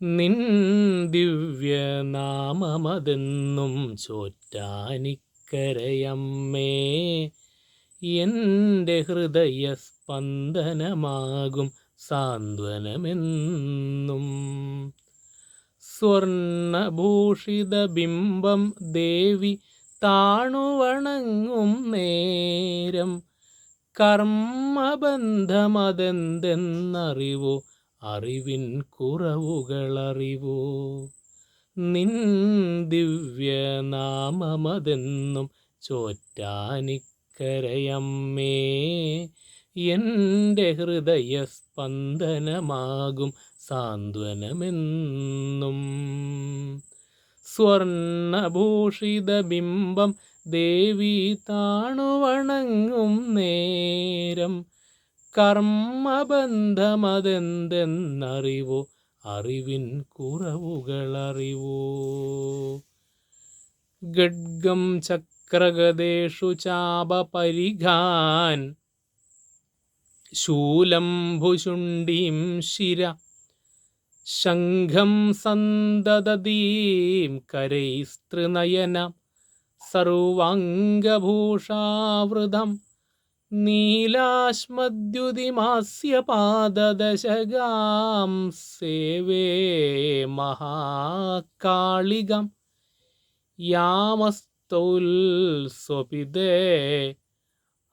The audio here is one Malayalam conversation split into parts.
നിൻ ദിവ്യനാമമതെന്നും ചോറ്റാനിക്കരയമ്മേ എന്റെ ഹൃദയ സ്പന്ദനമാകും സാന്ത്വനമെന്നും. സ്വർണഭൂഷിത ബിംബം ദേവി താണുവണങ്ങും നേരം കർമ്മബന്ധമതെന്തെന്നറിവോ അറിവിൻ കുറവുകളറിവോ? നിൻ ദിവ്യനാമമതെന്നും ചോറ്റാനിക്കരയമ്മേ എന്റെ ഹൃദയസ്പന്ദനമാകും സാന്ത്വനമെന്നും. സ്വർണഭൂഷിത ബിംബം ദേവി താണുവണങ്ങും നേരം കർമ്മബന്ധമതെന്തെന്നറിവോ? അറിവിൻ കുറവുകളറിവോ? ഗഡ്ഗം ചക്രഗതേഷു ചാപപരിഘാൻ ശൂലം ഭുഷുണ്ടീം ശിര ശംഖം സന്തതീം കരൈസ്തൃനയന സർവാംഗഭൂഷാവൃതം നീലാശ്മദ്യുതിമാസ്യപാദദശകാം സേവേ മഹാകാളികം. യാമസ്തൗൽസ്വപിതേ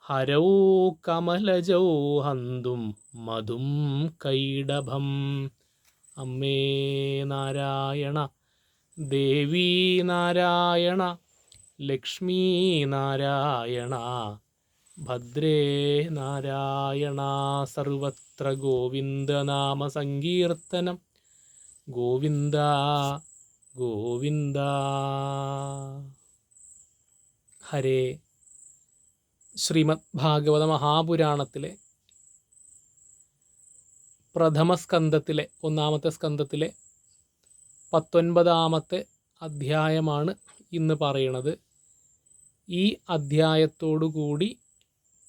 ഹരൗ കമലജൗ ഹന്തും മധും കൈഡഭം അമ്മേ നാരായണ ദേവീ നാരായണ ലക്ഷ്മീ നാരായണ ഭദ്രേ നാരായണ സർവത്ര ഗോവിന്ദനാമ സങ്കീർത്തനം ഗോവിന്ദ ഗോവിന്ദ. ഹരേ. ശ്രീമദ് ഭാഗവത മഹാപുരാണത്തിലെ പ്രഥമ സ്കന്ധത്തിലെ ഒന്നാമത്തെ സ്കന്ധത്തിലെ പത്തൊൻപതാമത്തെ അധ്യായമാണ് ഇന്ന് പറയണത് ഈ അധ്യായത്തോടു കൂടി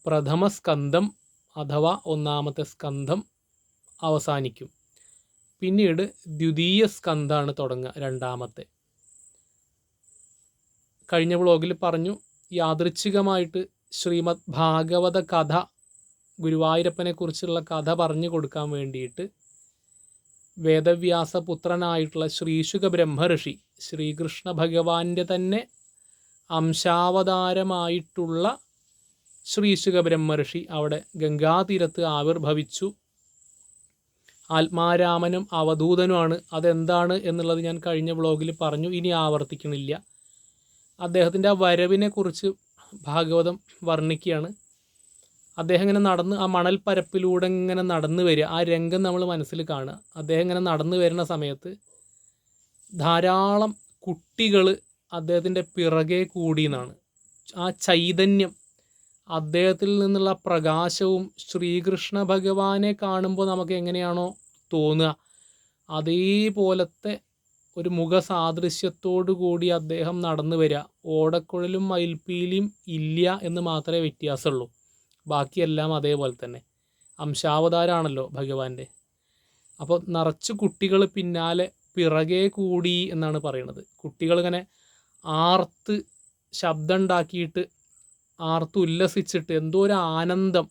പ്രഥമ സ്കന്ധം അഥവാ ഒന്നാമത്തെ സ്കന്ധം അവസാനിക്കും. പിന്നീട് ദ്വിതീയ സ്കന്ധാണ് തുടങ്ങുക രണ്ടാമത്തെ. കഴിഞ്ഞ ബ്ലോഗിൽ പറഞ്ഞു യാദൃച്ഛികമായിട്ട് ശ്രീമദ് ഭാഗവത കഥ ഗുരുവായൂരപ്പനെ കുറിച്ചുള്ള കഥ പറഞ്ഞു കൊടുക്കാൻ വേണ്ടിയിട്ട് വേദവ്യാസ പുത്രനായിട്ടുള്ള ശ്രീശുക ബ്രഹ്മഋഷി ശ്രീകൃഷ്ണ ഭഗവാന്റെ തന്നെ അംശാവതാരമായിട്ടുള്ള ശ്രീശുക ബ്രഹ്മർഷി അവിടെ ഗംഗാതീരത്ത് ആവിർഭവിച്ചു. ആത്മാരാമനും അവധൂതനുമാണ്. അതെന്താണ് എന്നുള്ളത് ഞാൻ കഴിഞ്ഞ വ്ളോഗിൽ പറഞ്ഞു. ഇനി ആവർത്തിക്കണില്ല. അദ്ദേഹത്തിന്റെ ആ വരവിനെ കുറിച്ച് ഭാഗവതം വർണിക്കുകയാണ്. അദ്ദേഹം ഇങ്ങനെ നടന്ന് ആ മണൽപ്പരപ്പിലൂടെ ഇങ്ങനെ നടന്നു വരിക. ആ രംഗം നമ്മൾ മനസ്സിൽ കാണുക. അദ്ദേഹം ഇങ്ങനെ നടന്നു വരുന്ന സമയത്ത് ധാരാളം കുട്ടികൾ അദ്ദേഹത്തിന്റെ പിറകെ കൂടിയെന്നാണ്. ആ ചൈതന്യം അദ്ദേഹത്തിൽ നിന്നുള്ള പ്രകാശവും ശ്രീകൃഷ്ണ ഭഗവാനെ കാണുമ്പോൾ നമുക്ക് എങ്ങനെയാണോ തോന്നുക. അതേപോലത്തെ ഒരു മുഖസാദൃശ്യത്തോടു കൂടി അദ്ദേഹം നടന്നു വരിക. ഓടക്കുഴലും മയിൽപ്പീലിയും ഇല്ല എന്ന് മാത്രമേ വ്യത്യാസമുള്ളൂ. ബാക്കിയെല്ലാം അതേപോലെ തന്നെ. അംശാവതാരാണല്ലോ ഭഗവാന്റെ. അപ്പോൾ നിറച്ച് കുട്ടികൾ പിന്നാലെ പിറകെ കൂടി എന്നാണ് പറയുന്നത്. കുട്ടികളിങ്ങനെ ആർത്ത് ശബ്ദം ഉണ്ടാക്കിയിട്ട് ആർത്ത് ഉല്ലസിച്ചിട്ട് എന്തോ ഒരു ആനന്ദം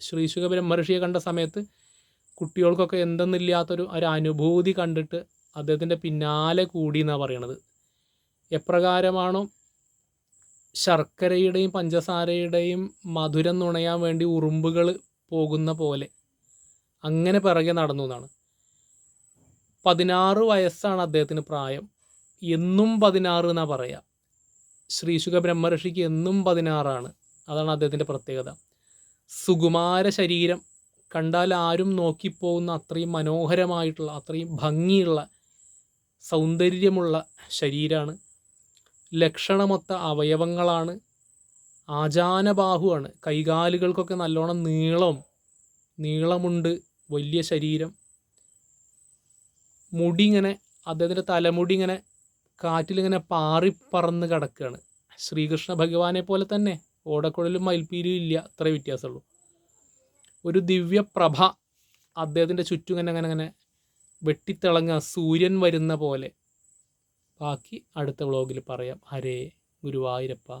ശ്രീശുഖ ബ്രഹ്മർഷിയെ കണ്ട സമയത്ത് കുട്ടികൾക്കൊക്കെ എന്തെന്നില്ലാത്തൊരു ഒരു അനുഭൂതി കണ്ടിട്ട് അദ്ദേഹത്തിന്റെ പിന്നാലെ കൂടി എന്നാണ് പറയണത്. എപ്രകാരമാണോ ശർക്കരയുടെയും പഞ്ചസാരയുടെയും മധുരം നുണയാൻ വേണ്ടി ഉറുമ്പുകൾ പോകുന്ന പോലെ അങ്ങനെ പിറകെ നടന്നു എന്നാണ്. പതിനാറ് വയസ്സാണ് അദ്ദേഹത്തിന് പ്രായം. എന്നും പതിനാറ് എന്നാണ് പറയുക ശ്രീശുഖ ബ്രഹ്മഋഷിക്ക് എന്നും പതിനാറാണ്. അതാണ് അദ്ദേഹത്തിന്റെ പ്രത്യേകത. സുകുമാര ശരീരം കണ്ടാൽ ആരും നോക്കിപ്പോകുന്ന അത്രയും മനോഹരമായിട്ടുള്ള അത്രയും ഭംഗിയുള്ള സൗന്ദര്യമുള്ള ശരീരമാണ് ലക്ഷണമൊത്ത അവയവങ്ങളാണ്. ആചാനബാഹുവാണ് കൈകാലുകൾക്കൊക്കെ നല്ലോണം നീളം നീളമുണ്ട് വലിയ ശരീരം. മുടി ഇങ്ങനെ അദ്ദേഹത്തിന്റെ തലമുടി ഇങ്ങനെ കാറ്റിലിങ്ങനെ പാറിപ്പറന്ന് കിടക്കുകയാണ് ശ്രീകൃഷ്ണ ഭഗവാനെ പോലെ തന്നെ ഓടക്കുഴലും മയിൽപ്പീലും ഇല്ല അത്ര വ്യത്യാസമുള്ളൂ. ഒരു ദിവ്യപ്രഭ അദ്ദേഹത്തിന്റെ ചുറ്റും ഇങ്ങനെ അങ്ങനെ അങ്ങനെ വെട്ടിത്തിളങ്ങുക സൂര്യൻ വരുന്ന പോലെ. ബാക്കി അടുത്ത വ്ളോഗിൽ പറയാം. ഹരേ ഗുരുവായൂരപ്പ.